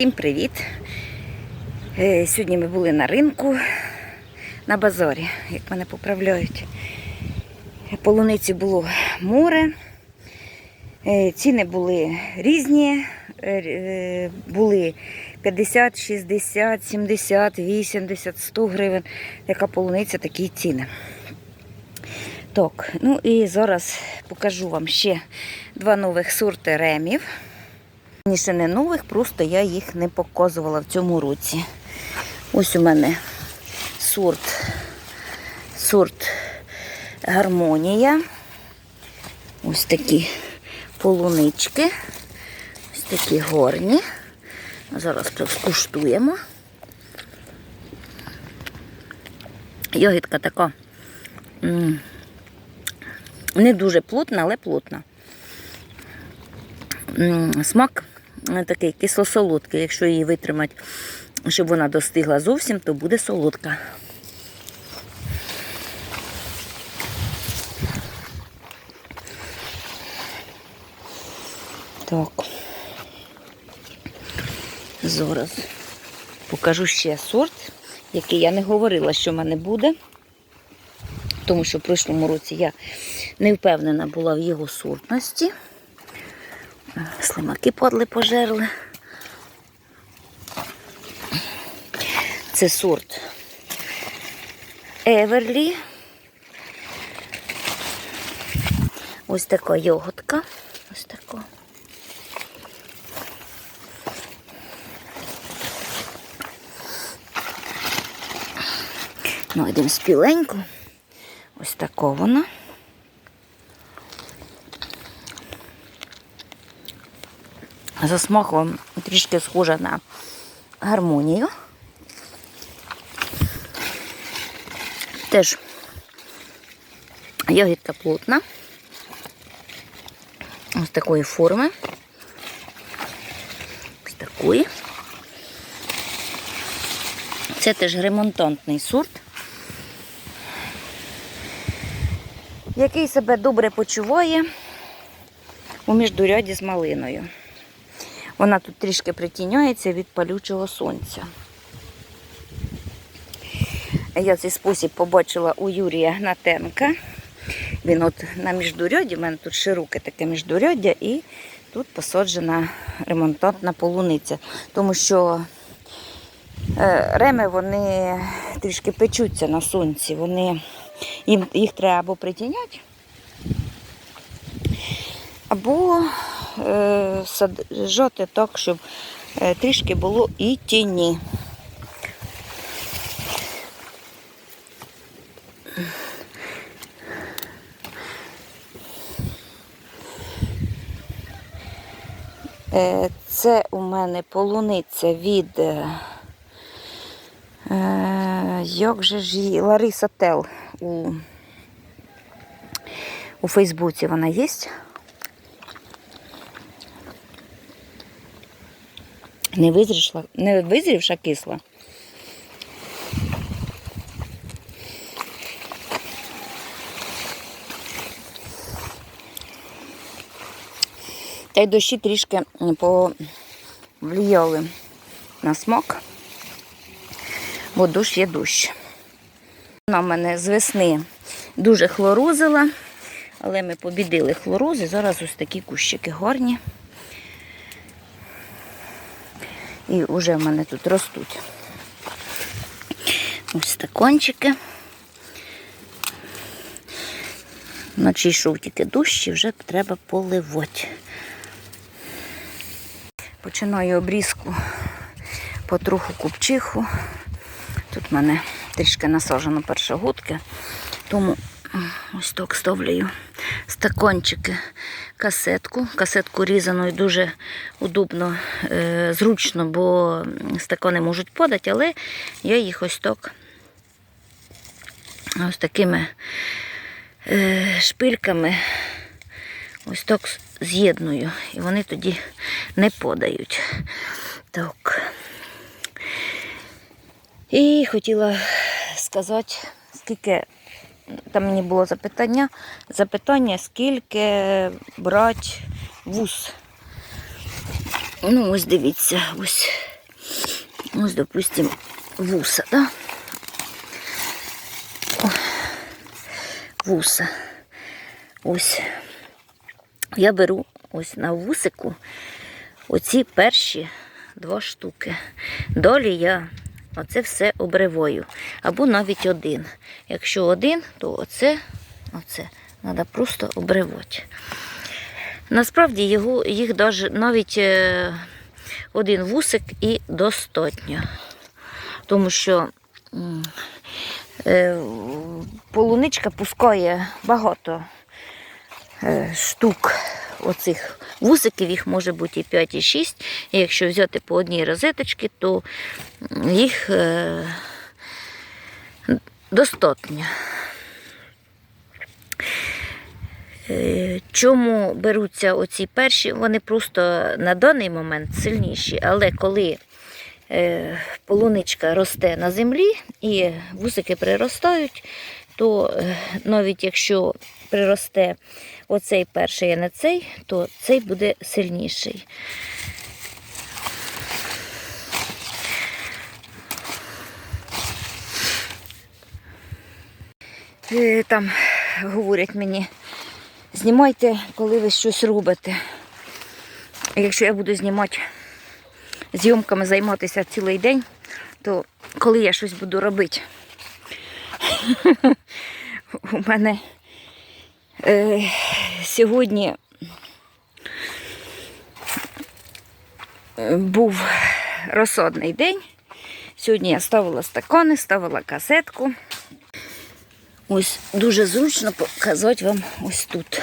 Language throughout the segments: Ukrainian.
Всім привіт! Е, Сьогодні ми були на ринку на базарі, як мене поправляють. Полуниці було море, Е, ціни були різні, Е, були 50, 60, 70, 80, 100 гривень. Яка полуниця, такі ціни. Так, ну і зараз покажу вам ще два нових сорти ремів. Ніше не нових, просто я їх не показувала в цьому році. Ось у мене сорт, сорт гармонія. Ось такі полунички. Ось такі горні. Зараз скуштуємо. Йогітка така не дуже плотна, але плотна. Смак такий кисло-солодкий. Якщо її витримати, щоб вона достигла зовсім, то буде солодка. Так. Зараз покажу ще сорт, який я не говорила, що в мене буде. Тому що в прошлому році я не впевнена була в його сортності. Слимаки падли пожерли. Це сорт Еверлі. Ось така йогуртка. Ось така. Найдемо спіленьку. Ось така вона. За смаком трішки схожа на гармонію. Теж ягідка плотна. Ось такої форми. Ось такої. Це теж ремонтантний сорт, який себе добре почуває у міждуряді з малиною. Вона тут трішки притіняється від палючого сонця. Я цей спосіб побачила у Юрія Гнатенка. Він от на міждуряді, в мене тут широке таке міждуряддя, і тут посаджена ремонтантна полуниця. Тому що е, реми вони трішки печуться на сонці. Вони, їм, їх треба або притіняти, або саджати так, щоб е, трішки було і тіні. Е, Це у мене полуниця від. е, е, Як же ж її? Лариса Тел у, у Фейсбуці вона є. Не визрішла, не визрівша кисла. Та й дощі трішки повлияли на смак, бо дощ є дощ. Вона в мене з весни дуже хлорозила, але ми побідили хлорози. Зараз ось такі кущики гарні. І вже в мене тут ростуть ось стакончики. Вночі йшов тільки дощ і вже треба поливати. Починаю обрізку потроху купчиху. Тут в мене трішки насаджено першогудки, тому ось так ставлю стакончики, касетку. Касетку різану і дуже удобно, е, зручно, бо стакани можуть падати, але я їх ось так ось такими е, шпильками ось так з'єдную. І вони тоді не подають. Так. І хотіла сказати, скільки там мені було запитання, запитання, скільки брати вуз Ну, ось дивіться, ось, ось, допустимо, вуса, да? Вуса. Ось. Я беру ось на вусику оці перші два штуки. Долі я оце все обриваю. Або навіть один. Якщо один, то оце, оце треба просто обривати. Насправді його, їх навіть е, один вусик і достатньо. Тому що е, полуничка пускає багато е, штук оцих вусиків, їх може бути і 5, і 6. І якщо взяти по одній розеточці, то їх е, достатньо. Е, Чому беруться оці перші? Вони просто на даний момент сильніші, але коли е, полуничка росте на землі і вусики приростають, то е, навіть якщо приросте оцей перший, а не цей, то цей буде сильніший. Е, Там говорять мені, знімайте, коли ви щось робите. Якщо я буду знімати зйомками займатися цілий день, то коли я щось буду робити, у мене е, сьогодні е, був розсадний день. Сьогодні я ставила стакани, ставила касетку. Ось дуже зручно показати вам ось тут.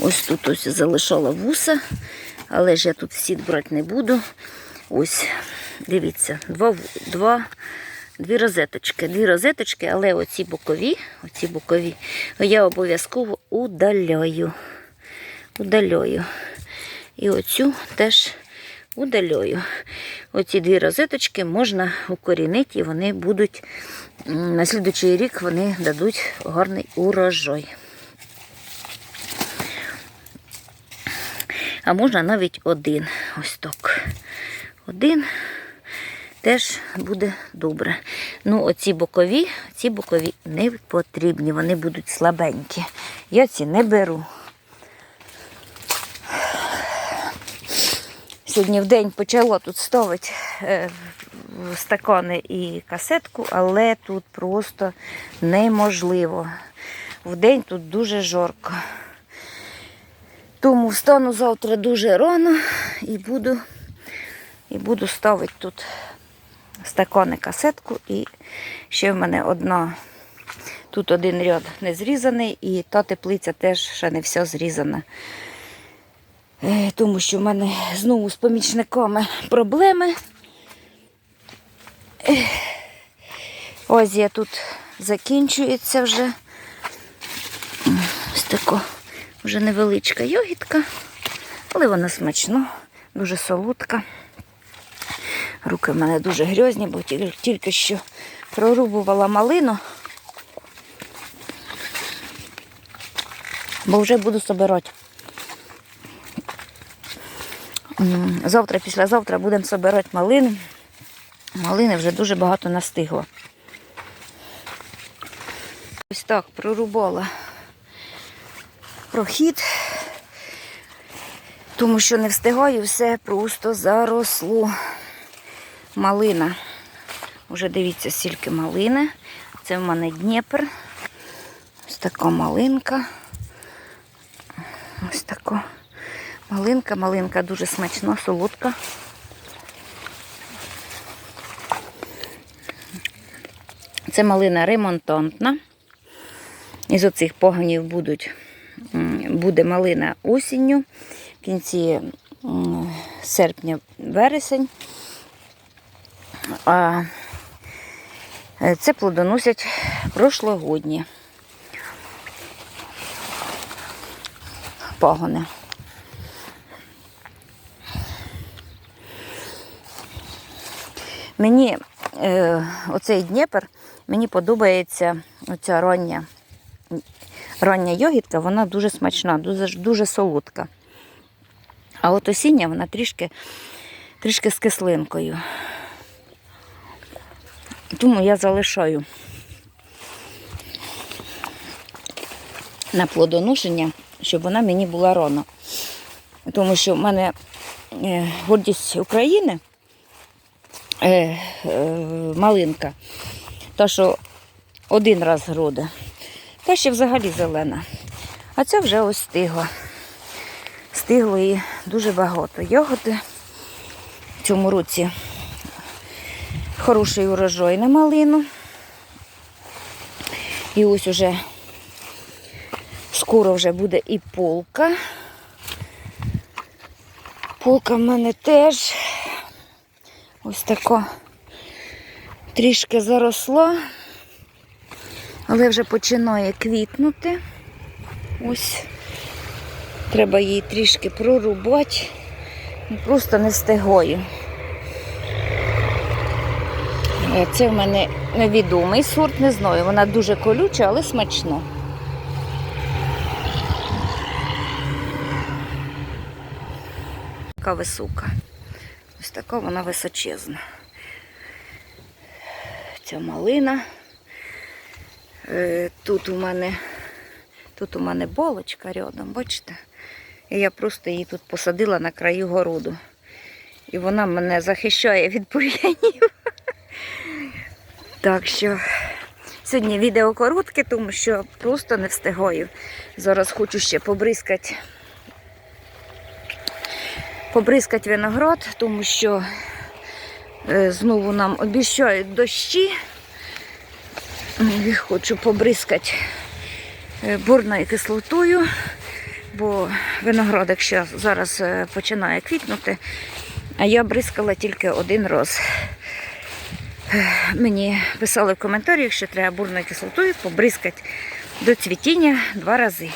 Ось тут ось залишала вуса, але ж я тут сіт брати не буду. Ось, дивіться, два, два, дві розеточки. Дві розеточки, але оці бокові, оці бокові я обов'язково удаляю. Удаляю. І оцю теж удаляю. Оці дві розеточки можна укорінити і вони будуть на слідуючий рік вони дадуть гарний урожай. А можна навіть один. Ось так. Один теж буде добре. Ну, оці бокові, ці бокові не потрібні, вони будуть слабенькі. Я ці не беру. Сьогодні в день почала тут ставити е, стакани і касетку, але тут просто неможливо. В день тут дуже жарко. Тому встану завтра дуже рано і буду, і буду ставити тут стакани касетку. І ще в мене одна, тут один ряд не зрізаний, і та теплиця теж ще не вся зрізана. Е, Тому що в мене знову з помічниками проблеми. Ех. Ось я тут закінчується вже. Ось така вже невеличка йогітка, але вона смачна, дуже солодка. Руки в мене дуже грязні, бо тільки- що прорубувала малину. Бо вже буду собирати. Завтра, післязавтра будемо собирати малину. Малини вже дуже багато настигло. Ось так прорубала прохід, тому що не встигаю, все просто заросло. Малина. Уже дивіться, стільки малини. Це в мене Дніпр. Ось така малинка. Ось така малинка, малинка дуже смачна, солодка. Це малина ремонтантна. Із оцих поганів будуть, буде малина осінню, в кінці серпня, вересень. А е, це плодоносять прошлогодні пагони. Мені е, оцей Дніпр, мені подобається оця рання, рання йогітка, вона дуже смачна, дуже, дуже солодка. А от осіння вона трішки, трішки з кислинкою. Тому я залишаю на плодоношення, щоб вона мені була рано. Тому що в мене е, гордість України е, е, малинка. Та, що один раз груде. Та ще взагалі зелена. А ця вже ось стигла. Стигло і дуже багато. Ягоди в цьому році хороший урожай на малину. І ось уже скоро вже буде і полка. Полка в мене теж ось така трішки заросла, але вже починає квітнути. Ось треба її трішки прорубати. Ну, Просто не встигаю. Е, Це в мене невідомий сорт, не знаю. Вона дуже колюча, але смачна. Така висока. Ось така вона височезна. Ця малина. Е, Тут у мене тут у мене болочка рядом, бачите? І я просто її тут посадила на краю городу. І вона мене захищає від бур'янів. Так що сьогодні відео коротке, тому що просто не встигаю. Зараз хочу ще побризкати побризкати виноград, тому що е, знову нам обіщають дощі. І хочу побризкати е, борною кислотою, бо виноград, якщо зараз е, починає квітнути, а я бризкала тільки один раз. Мені писали в коментарях, що треба бурною кислотою побризкати до цвітіння два рази.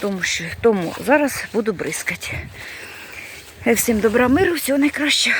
Тому що тому зараз буду бризкати. Всім добра миру, всього найкращого.